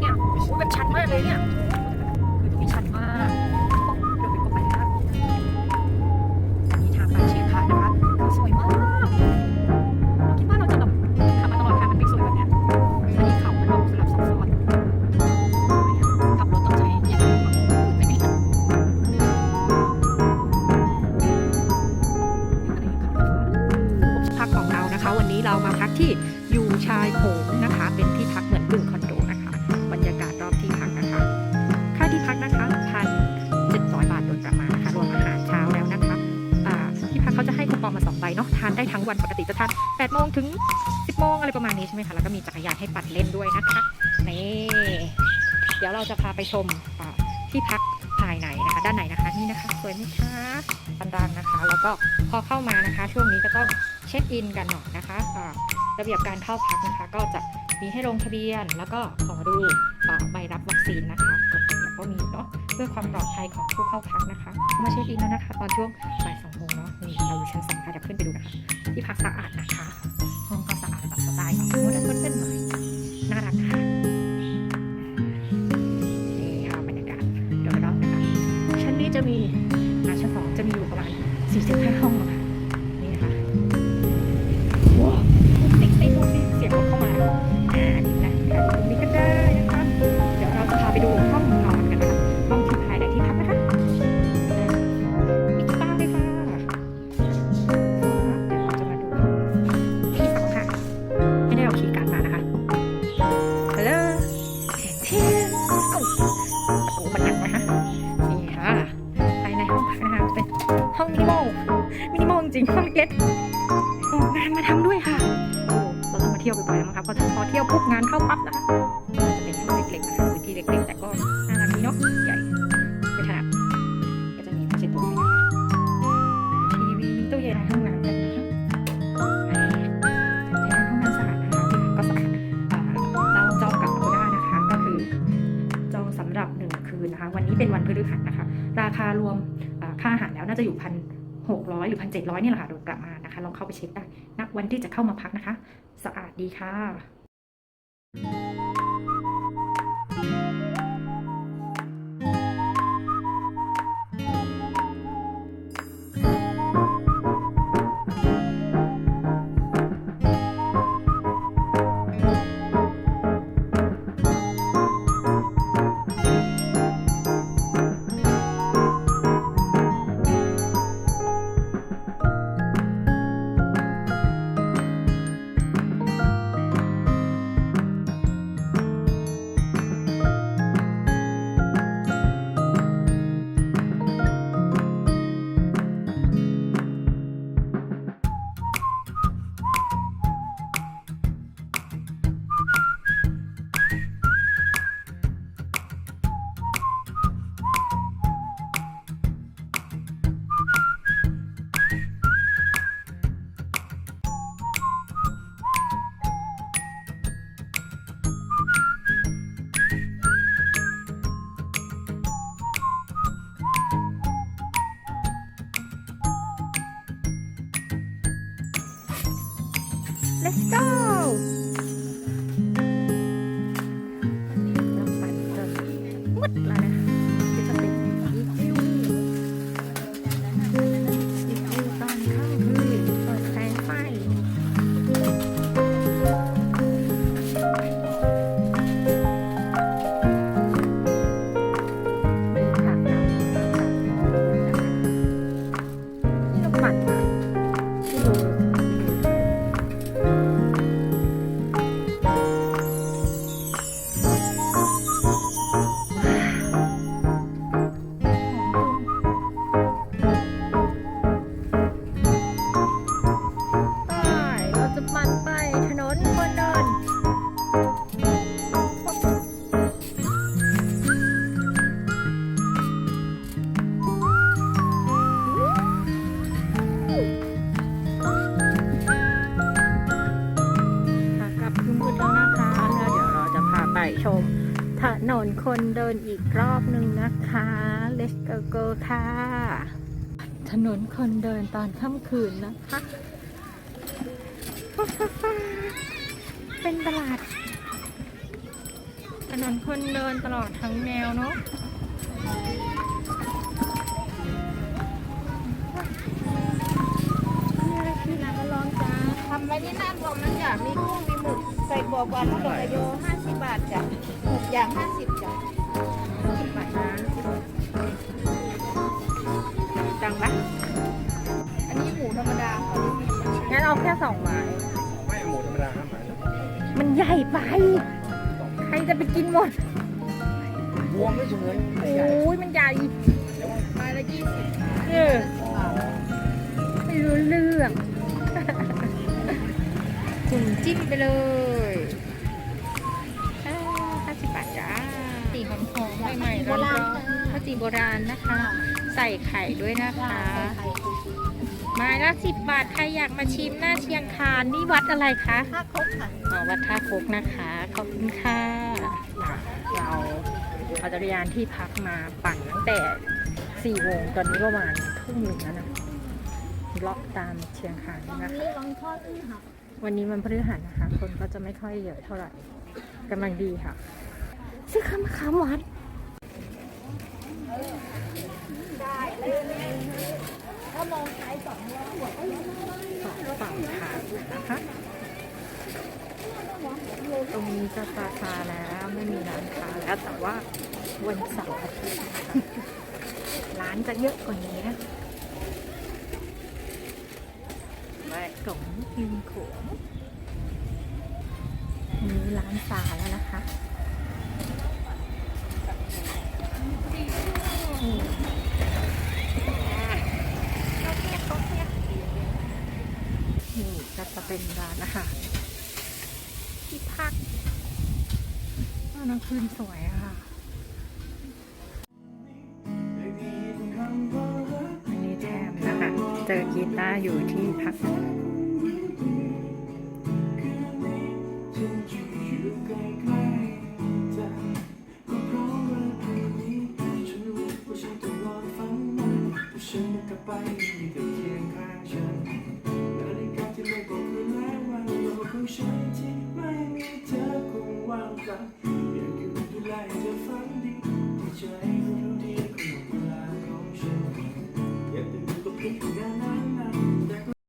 ไหมเนี่ยโอ้โหแบชันมากเลยเนี่ยคือตรงนี้ชันมากเดี๋ยวไปกดไปครับอันนี้ทางไปเชียงคานนะคะสวยมากเราคิดว่าเราจะแบบขับมาตลอดทางมันไม่สวยแบบเนี้ยอันนี้เขามันแบบสลับซับซ้อนขับรถต้องใช้อย่างไรบ้างไปไหนกันพักของเรานะคะ วันนี้เรามาพักที่ยูชายโขง ถึงสิบโมงอะไรประมาณนี้ใช่ไหมคะ แล้วก็มีจักรยานให้ปั่นเล่นด้วยนะคะ นี่ เดี๋ยวเราจะพาไปชมที่พักภายในนะคะ ด้านในนะคะนี่นะคะ สวยไหมคะบันดังนะคะ แล้วก็พอเข้ามานะคะ ช่วงนี้ก็ต้องเช็คอินกันหน่อยนะคะระเบียบการเข้าพักนะคะ ก็จะมีให้ลงทะเบียน แล้วก็ขอดูใบรับวัคซีนนะคะกฎระเบียบก็มีเนาะเพื่อความปลอดภัยของผู้เข้าพักนะคะ มาเช็คอินแล้วนะคะ ตอนช่วงบ่ายสองโมงเนาะนี่เราอยู่ชั้นสองค่ะเดี๋ยวขึ้นไปดูนะคะ ที่พักสะอาดนะคะ เล็กๆออกงานมาทำด้วยค่ะโอ้เราต้องมาเที่ยวบ่อยๆแล้วมั้งคะพอพอเที่ยวปุ๊บงานเข้าปั๊บนะคะจะเป็นห้องเล็กๆนะคะพื้นที่เล็กๆ แต่ก็น่ารักดีเนาะใหญ่ไม่ถนัดก็จะมีผ้าเช็ดตัวให้นะคะทีวีมีตู้เย็นในห้องน้ำกันนะคะในห้องน้ำสะอาดนะคะก็สะอาดอ่าเราจองกับ Agoda นะคะ ก็คือจองสำหรับหนึ่งคืนนะคะ วันนี้เป็นวันพฤหัสนะคะ ราคารวมค่าอาหารแล้วน่าจะอยู่พัน หกร้อยหรือพันเจ็ดร้อยนี่แหละค่ะโดยประมาณนะคะ ลองเข้าไปเช็คได้ณวันที่จะเข้ามาพักนะคะ สะอาดดีค่ะ Let's go นนคนเดินอีกรอบหนึ่งนะคะ Let's go go ค่ะ ถนนคนเดินตอนค่ำคืนนะคะ เป็นตลาด ถนนคนเดินตลอดทั้งแนวเนาะที่ร้นก็ลองจ้าทำไว้ที่หน้าพอมันจะมีกุ้งมีหมึกใส่บัวบานแล้วก็กระโยห้าสิบบาทจ้ะ อย่างห้าสิบจ้ะบาทนะจังปะอันนี้หมูธรรมดาค่ะงั้นเอาแค่สองไม้ ไม่หมูธรรมดาครับหมายถึงมันใหญ่ไป ใครจะไปกินหมด บวมไม่เฉยโอ้ยมันใหญ่ไม้ละยี่สิบเออไม่รู้เรื่อง จุ่มจิ้มไปเลย ใหม่ๆร้อนๆข้าวจีโบราณนะคะ ใส่ไข่ด้วยนะคะไม้ละสิบบาท ใครอยากมาชิมหน้าเชียงคานนี่วัดอะไรคะค่าครบค่ะอ๋อวัดท่าคกนะคะ ขอบคุณค่ะ เราเอาจักรยานที่พักมาปั่นตั้งแต่4โมงตอนนี้ประมาณทุ่มหนึ่งแล้วนะเลาะตามเชียงคานนี่นะคะนี่ลองทอดอื้อค่ะวันนี้มันพฤหัสนะคะ คนก็จะไม่ค่อยเยอะเท่าไหร่กำลังดีค่ะ ซื้อข้าวมะขามหวา ฝั่งทางนะคะ ตรงนี้จะซาซาแล้วไม่มีร้านค้าแล้วแต่ว่าวันเสาร์อาทิตย์ร้านจะเยอะกว่านี้นะแม่กงริมขงมีร้านซาแล้วนะคะอืมข้าวเปียกข้าวเปียกนี่ก็จะ เป็นร้านอาหารที่พักตอนกลางคืนสวยค่ะอันนี้แทมนะคะ เจอกีตาร์อยู่ที่พัก